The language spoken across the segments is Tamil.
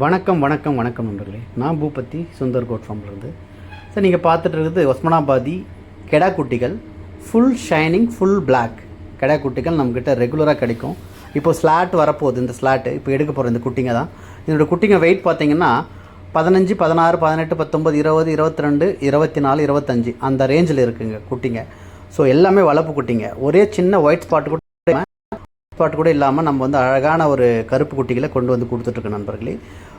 வணக்கம் வணக்கம் வணக்கம் நண்பர்களே. நான் பூபதி சுந்தர் கோட் ஃபார்ம்லேருந்து சார் நீங்கள் பார்த்துட்டு இருக்குது ஒஸ்மனாபாதி கெடா குட்டிகள் ஃபுல் ஷைனிங் ஃபுல் பிளாக் கெடா குட்டிகள் நம்மக்கிட்ட ரெகுலராக கிடைக்கும். இப்போ ஸ்லாட் வரப்போகுது இந்த ஸ்லாட்டு இப்போ எடுக்க போகிற இந்த குட்டிங்க தான். இதோட குட்டிங்க வெயிட் பார்த்தீங்கன்னா பதினஞ்சு பதினாறு பதினெட்டு பத்தொம்பது இருபது இருபத்தி ரெண்டு இருபத்தி நாலு இருபத்தஞ்சு. அந்த ரேஞ்சில் இருக்குங்க குட்டிங்க. ஸோ எல்லாமே வளர்ப்பு குட்டிங்க. ஒரே சின்ன ஒயிட் ஸ்பாட் கூட ஸ்பாட் கூட இல்லாமல் நம்ம வந்து அழகான ஒரு கருப்பு குட்டிகளை கொண்டு வந்து கொடுத்துட்ருக்கோம் நண்பர்களே.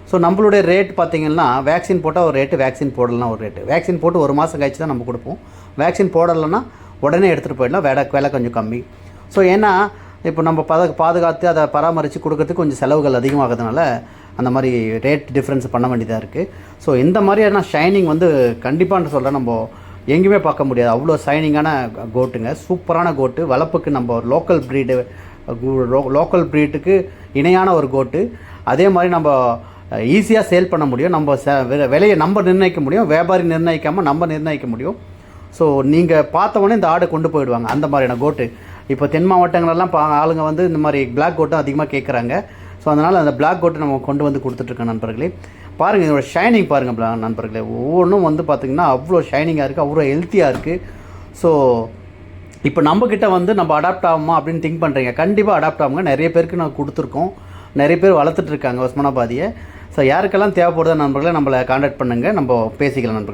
ஸோ நம்மளுடைய ரேட் பார்த்தீங்கன்னா வேக்சின் போட்டால் ஒரு ரேட்டு வேக்சின் போடலாம் ஒரு ரேட்டு வேக்சின் போட்டு ஒரு மாதம் கழிச்சு தான் நம்ம கொடுப்போம். வேக்சின் போடலைன்னா உடனே எடுத்துகிட்டு போயிடலாம். வேலை விலை கொஞ்சம் கம்மி. ஸோ ஏன்னா இப்போ நம்ம பத பாதுகாத்து அதை பராமரித்து கொடுக்கறதுக்கு கொஞ்சம் செலவுகள் அதிகமாகிறதுனால அந்த மாதிரி ரேட் டிஃப்ரென்ஸ் பண்ண வேண்டியதாக இருக்குது ஸோ இந்த மாதிரியான ஷைனிங் வந்து கண்டிப்பான்னு சொல்கிறேன் நம்ம எங்கேயுமே பார்க்க முடியாது. அவ்வளோ ஷைனிங்கான கோட்டுங்க சூப்பரான கோட்டு வளர்ப்புக்கு நம்ம லோக்கல் ப்ரீடு லோக்கல் ப்ரீட்டுக்கு இணையான ஒரு கோட்டு அதே மாதிரி நம்ம ஈஸியாக சேல் பண்ண முடியும். நம்ம ச விலையை நம்ம நிர்ணயிக்க முடியும். வியாபாரி நிர்ணயிக்காமல் நம்ம நிர்ணயிக்க முடியும். ஸோ நீங்கள் பார்த்த உடனே இந்த ஆடை கொண்டு போயிடுவாங்க. அந்த மாதிரியான கோட்டு இப்போ தென் மாவட்டங்களெல்லாம் பா ஆளுங்க வந்து இந்த மாதிரி பிளாக் கோட்டும் அதிகமாக கேட்குறாங்க ஸோ அதனால் அந்த பிளாக் கோட்டை நம்ம கொண்டு வந்து கொடுத்துட்ருக்கோம் நண்பர்களே. பாருங்கள் இதோட ஷைனிங் பாருங்கள் நண்பர்களே. ஒவ்வொன்றும் வந்து பார்த்திங்கன்னா அவ்வளோ ஷைனிங்காக இருக்குது அவ்வளோ ஹெல்த்தியாக இருக்குது ஸோ இப்போ நம்மக்கிட்ட வந்து நம்ம அடாப்ட் ஆகுமா அப்படின்னு திங்க் பண்ணுறீங்க கண்டிப்பாக அடாப்ட் ஆகுங்க. நிறைய பேருக்கு நான் கொடுத்துருக்கோம். நிறைய பேர் வளர்த்துட்டு இருக்காங்க ஒஸ்மனாபாதியை ஸோ யாருக்கெல்லாம் தேவைப்படுதோ நண்பர்களை நம்மளை காண்டாக்ட் பண்ணுங்கள் நம்ம பேசிக்கலாம் நண்பர்கள்.